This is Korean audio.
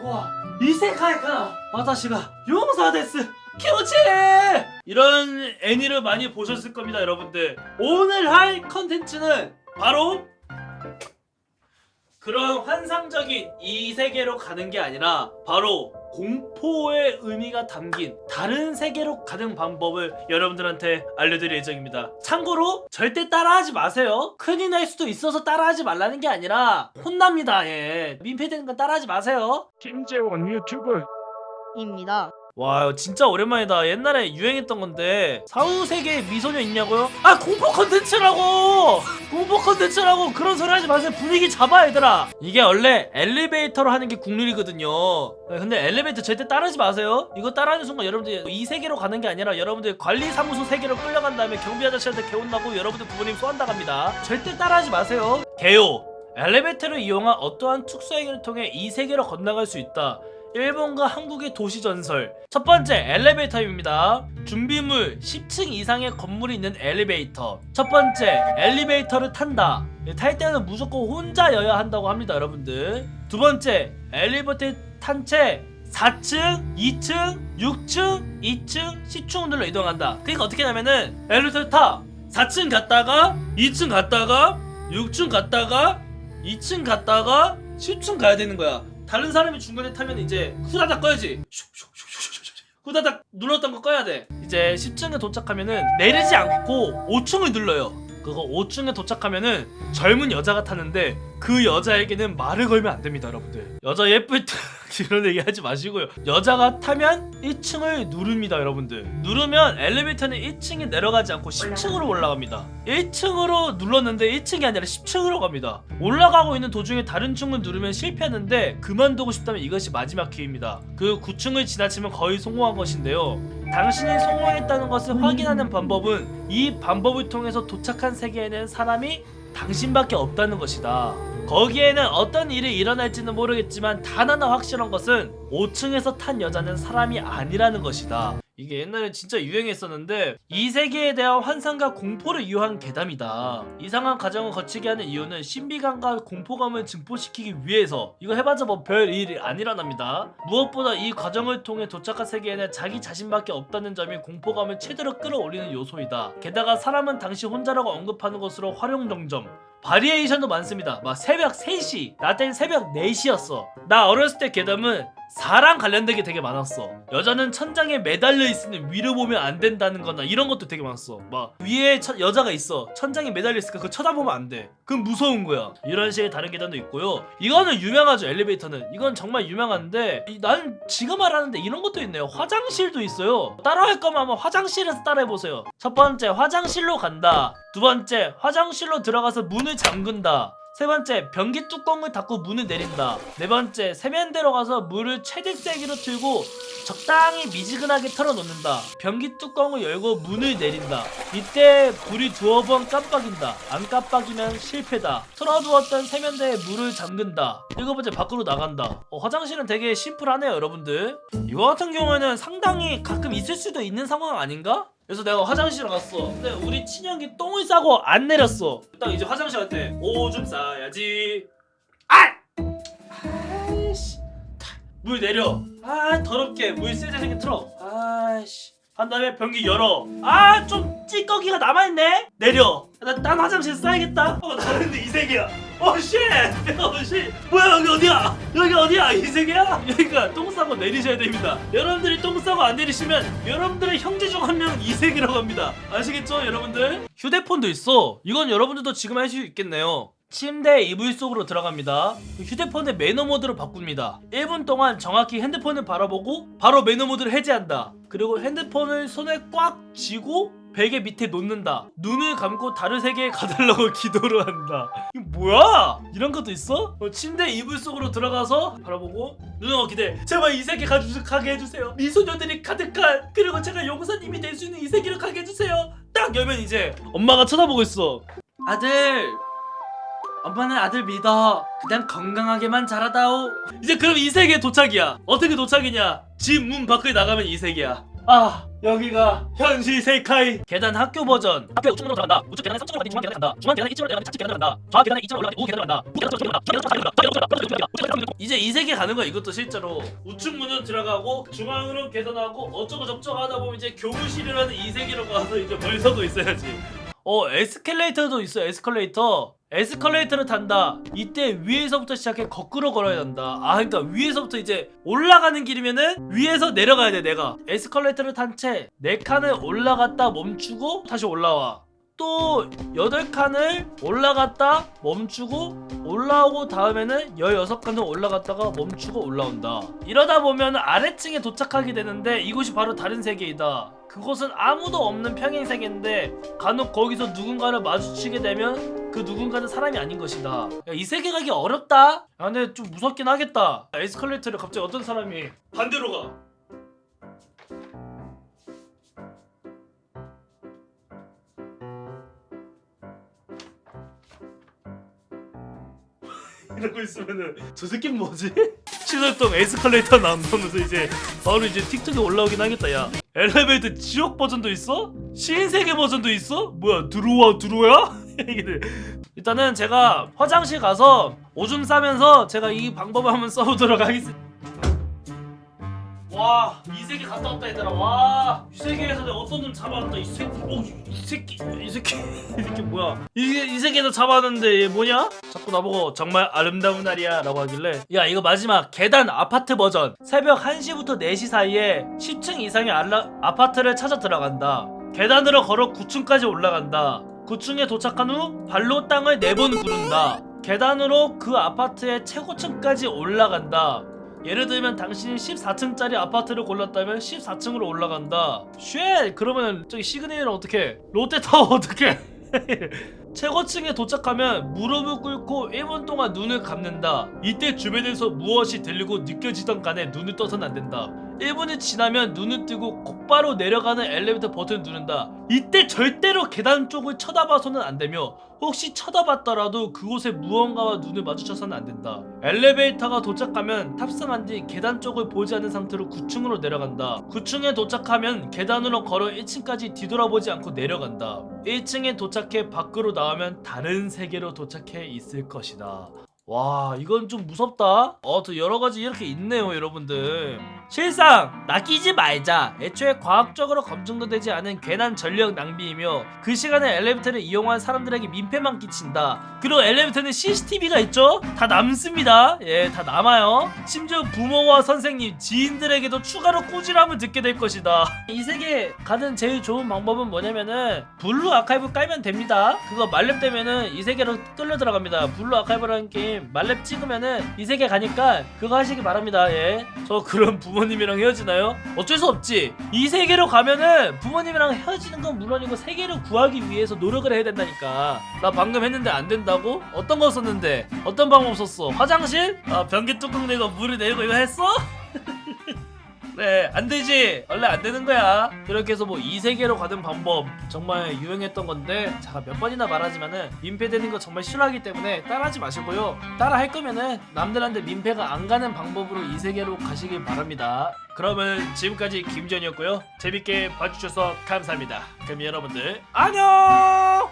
こは異世界かな私が용사です気持ちいい이런 애니를 많이 보셨을 겁니다 여러분들 오늘 할 컨텐츠는 바로 그런 환상적인 이 세계로 가는 게 아니라 바로 공포의 의미가 담긴 다른 세계로 가는 방법을 여러분들한테 알려드릴 예정입니다. 참고로 절대 따라하지 마세요. 큰일 날 수도 있어서 따라하지 말라는 게 아니라 혼납니다. 예. 민폐되는 건 따라하지 마세요. 김재원 유튜브 입니다. 와 진짜 오랜만이다. 옛날에 유행했던 건데. 사후세계에 미소녀 있냐고요? 아 공포 컨텐츠라고! 공포 컨텐츠라고 그런 소리 하지 마세요. 분위기 잡아 얘들아. 이게 원래 엘리베이터로 하는 게 국룰이거든요. 네, 근데 엘리베이터 절대 따르지 마세요. 이거 따라하는 순간 여러분들 이 세계로 가는 게 아니라 여러분들 관리사무소 세계로 끌려간 다음에 경비 아저씨한테 개혼나고 여러분들 부모님 소환당합니다. 절대 따라하지 마세요. 개요. 엘리베이터를 이용한 어떠한 특수 행위를 통해 이 세계로 건너갈 수 있다 일본과 한국의 도시 전설. 첫 번째 엘리베이터입니다. 준비물 10층 이상의 건물이 있는 엘리베이터. 첫 번째 엘리베이터를 탄다. 예, 탈 때는 무조건 혼자여야 한다고 합니다, 여러분들. 두 번째 엘리베이터에 탄채 4층, 2층, 6층, 2층, 10층으로 이동한다. 그러니까 어떻게 하냐면은 엘리베이터 타. 4층 갔다가 2층 갔다가 6층 갔다가 2층 갔다가 10층 가야 되는 거야. 다른 사람이 중간에 타면 이제 후다닥 꺼야지. 후다닥 눌렀던 거 꺼야 돼. 이제 10층에 도착하면은 내리지 않고 5층을 눌러요. 그거 5층에 도착하면은 젊은 여자가 타는데 그 여자에게는 말을 걸면 안 됩니다, 여러분들. 여자 예쁠 때 이런 얘기 하지 마시고요. 여자가 타면 1층을 누릅니다, 여러분들. 누르면 엘리베이터는 1층에 내려가지 않고 10층으로 올라갑니다. 1층으로 눌렀는데 1층이 아니라 10층으로 갑니다. 올라가고 있는 도중에 다른 층을 누르면 실패하는데 그만두고 싶다면 이것이 마지막 기회입니다. 그 9층을 지나치면 거의 성공한 것인데요. 당신이 성공했다는 것을 확인하는 방법은 이 방법을 통해서 도착한 세계에는 사람이 당신밖에 없다는 것이다. 거기에는 어떤 일이 일어날지는 모르겠지만 단 하나 확실한 것은 5층에서 탄 여자는 사람이 아니라는 것이다. 이게 옛날에 진짜 유행했었는데 이 세계에 대한 환상과 공포를 이유한 괴담이다. 이상한 과정을 거치게 하는 이유는 신비감과 공포감을 증폭시키기 위해서 이거 해봤자 뭐 별 일이 안 일어납니다. 무엇보다 이 과정을 통해 도착한 세계에는 자기 자신밖에 없다는 점이 공포감을 최대로 끌어올리는 요소이다. 게다가 사람은 당시 혼자라고 언급하는 것으로 활용 정점 바리에이션도 많습니다. 막 새벽 3시, 나 때는 새벽 4시였어. 나 어렸을 때 괴담은 사랑 관련된 게 되게 많았어. 여자는 천장에 매달려 있으면 위를 보면 안 된다는 거나 이런 것도 되게 많았어. 막 위에 천- 여자가 있어. 천장에 매달려 있으니까 그거 쳐다보면 안 돼. 그럼 무서운 거야. 이런 식의 다른 계단도 있고요. 이거는 유명하죠. 엘리베이터는. 이건 정말 유명한데 이- 난 지금 말하는데 이런 것도 있네요. 화장실도 있어요. 따라할 거면 한번 화장실에서 따라해 보세요. 첫 번째 화장실로 간다. 두 번째 화장실로 들어가서 문을 잠근다. 세 번째 변기 뚜껑을 닫고 문을 내린다. 네 번째 세면대로 가서 물을 최대 세기로 틀고 적당히 미지근하게 털어놓는다. 변기 뚜껑을 열고 문을 내린다. 이때 불이 두어 번 깜빡인다. 안 깜빡이면 실패다. 틀어두었던 세면대에 물을 잠근다. 일곱 번째 밖으로 나간다. 어, 화장실은 되게 심플하네요, 여러분들. 이거 같은 경우에는 상당히 가끔 있을 수도 있는 상황 아닌가? 그래서 내가 화장실에 갔어. 근데 우리 친형이 똥을 싸고 안 내렸어. 딱 이제 화장실 갈 때 오줌 싸야지. 아! 아이씨. 물 내려. 아 더럽게 물 세제생게 틀어. 아이씨. 한 다음에 변기 열어. 아 좀 찌꺼기가 남아있네. 내려. 나 딴 화장실 싸야겠다. 어 나는 이 세계야. 어 쉣. 어 쉣. 뭐야 여기 어디야? 여기 어디야? 이 세계야? 여기가 똥 싸고 내리셔야 됩니다. 여러분들이 똥 싸고 안 내리시면 여러분들의 형제 중 한 명 이 세계라고 합니다. 아시겠죠 여러분들? 휴대폰도 있어. 이건 여러분들도 지금 할 수 있겠네요. 침대 이불 속으로 들어갑니다. 휴대폰의 매너 모드로 바꿉니다. 1분 동안 정확히 핸드폰을 바라보고 바로 매너 모드를 해제한다. 그리고 핸드폰을 손에 꽉 쥐고 베개 밑에 놓는다. 눈을 감고 다른 세계에 가달라고 기도를 한다. 이거 뭐야? 이런 것도 있어? 어, 침대 이불 속으로 들어가서 바라보고 눈을 기대. 제발 이 세계 가주, 가게 해주세요. 미소녀들이 가득한 그리고 제가 용사님이 될 수 있는 이 세계로 가게 해주세요. 딱 열면 이제 엄마가 쳐다보고 있어. 아들 엄마는 아들 믿어. 그냥 건강하게만 자라다오. 이제 그럼 이 세계 도착이야. 어떻게 도착이냐? 집 문 밖에 나가면 이 세계야. 아 여기가 현실 세카이. 계단 학교 버전. 학교 우측으로 들어간다. 우측 계단에 3층으로 가는 중앙 계단에 간다. 중앙 계단에 2층으로 내려가는 차측 계단에 간다. 좌 계단에 2층으로 올라가는 우 계단에 간다. 우 계단에 올라가는 계단에 간다. 이제 이 세계 가는 거야 이것도 실제로. 우측 문은 들어가고 중앙으로 계단하고 어쩌고 저쩌고 하다 보면 이제 교무실이라는 이 세계로 가서 이제 벌써도 있어야지 어 에스컬레이터도 있어 에스컬레이터. 에스컬레이터를 탄다. 이때 위에서부터 시작해 거꾸로 걸어야 한다. 아 그러니까 위에서부터 이제 올라가는 길이면은 위에서 내려가야 돼 내가. 에스컬레이터를 탄 채 네 칸을 올라갔다 멈추고 다시 올라와. 또 여덟 칸을 올라갔다 멈추고 올라오고 다음에는 16칸을 올라갔다가 멈추고 올라온다. 이러다 보면 아래층에 도착하게 되는데 이곳이 바로 다른 세계이다 그곳은 아무도 없는 평행 세계인데 간혹 거기서 누군가를 마주치게 되면 그 누군가는 사람이 아닌 것이다. 야, 이 세계 가기 어렵다? 야 근데 좀 무섭긴 하겠다. 에스컬레이터를 갑자기 어떤 사람이 반대로 가. 이러고 있으면은 저 새끼는 뭐지? 신월동 에스컬레이터 나온다면서 이제 바로 이제 틱톡에 올라오긴 하겠다 야 엘리베이터 지옥 버전도 있어? 신세계 버전도 있어? 뭐야 들어와? 얘기들 일단은 제가 화장실 가서 오줌 싸면서 제가 이 방법을 한번 써보도록 하겠습니다 와, 이 세계 갔다 왔다 얘들아. 와, 이 세계에서 내가 어떤 놈 잡아왔다. 이 새끼, 오, 이 새끼, 이 새끼, 이 새끼 뭐야? 이, 이 세계에서 잡아왔는데 얘 뭐냐? 자꾸 나보고 정말 아름다운 날이야라고 하길래 야 이거 마지막 계단 아파트 버전 새벽 1시부터 4시 사이에 10층 이상의 알라, 아파트를 찾아 들어간다. 계단으로 걸어 9층까지 올라간다. 9층에 도착한 후 발로 땅을 4번 구른다. 계단으로 그 아파트의 최고층까지 올라간다. 예를 들면 당신이 14층짜리 아파트를 골랐다면 14층으로 올라간다. 쉣! 그러면 저기 시그널은 어떻게? 롯데타워 어떻게? 최고층에 도착하면 무릎을 꿇고 1분 동안 눈을 감는다. 이때 주변에서 무엇이 들리고 느껴지던 간에 눈을 떠서는 안 된다. 1분이 지나면 눈을 뜨고 곧바로 내려가는 엘리베이터 버튼을 누른다. 이때 절대로 계단 쪽을 쳐다봐서는 안 되며 혹시 쳐다봤더라도 그곳에 무언가와 눈을 마주쳐서는 안 된다. 엘리베이터가 도착하면 탑승한 뒤 계단 쪽을 보지 않는 상태로 9층으로 내려간다. 9층에 도착하면 계단으로 걸어 1층까지 뒤돌아보지 않고 내려간다. 1층에 도착해 밖으로 나오면 다른 세계로 도착해 있을 것이다. 와 이건 좀 무섭다. 어또 여러가지 이렇게 있네요 여러분들. 실상 낚이지 말자. 애초에 과학적으로 검증도 되지 않은 괜한 전력 낭비이며 그 시간에 엘리베이터를 이용한 사람들에게 민폐만 끼친다. 그리고 엘리베이터는 CCTV가 있죠? 다 남습니다. 예 다 남아요. 심지어 부모와 선생님 지인들에게도 추가로 꾸지람을 듣게 될 것이다. 이 세계 가는 제일 좋은 방법은 뭐냐면은 블루 아카이브 깔면 됩니다. 그거 말렙 되면은 이 세계로 끌려 들어갑니다. 블루 아카이브라는 게임 말렙 찍으면은 이 세계 가니까 그거 하시기 바랍니다 예 저 그런 부모님이랑 헤어지나요? 어쩔 수 없지 이 세계로 가면은 부모님이랑 헤어지는 건 물론이고 세계를 구하기 위해서 노력을 해야 된다니까 나 방금 했는데 안 된다고? 어떤 거 썼는데? 어떤 방법 썼어? 화장실? 아 변기 뚜껑 내고 물을 내고 이거 했어? 네, 안 되지. 원래 안 되는 거야. 이렇게 해서 뭐 이 세계로 가는 방법 정말 유행했던 건데 제가 몇 번이나 말하지만은 민폐되는 거 정말 싫어하기 때문에 따라하지 마시고요. 따라 할 거면은 남들한테 민폐가 안 가는 방법으로 이 세계로 가시길 바랍니다. 그러면 지금까지 김전이었고요. 재밌게 봐주셔서 감사합니다. 그럼 여러분들 안녕.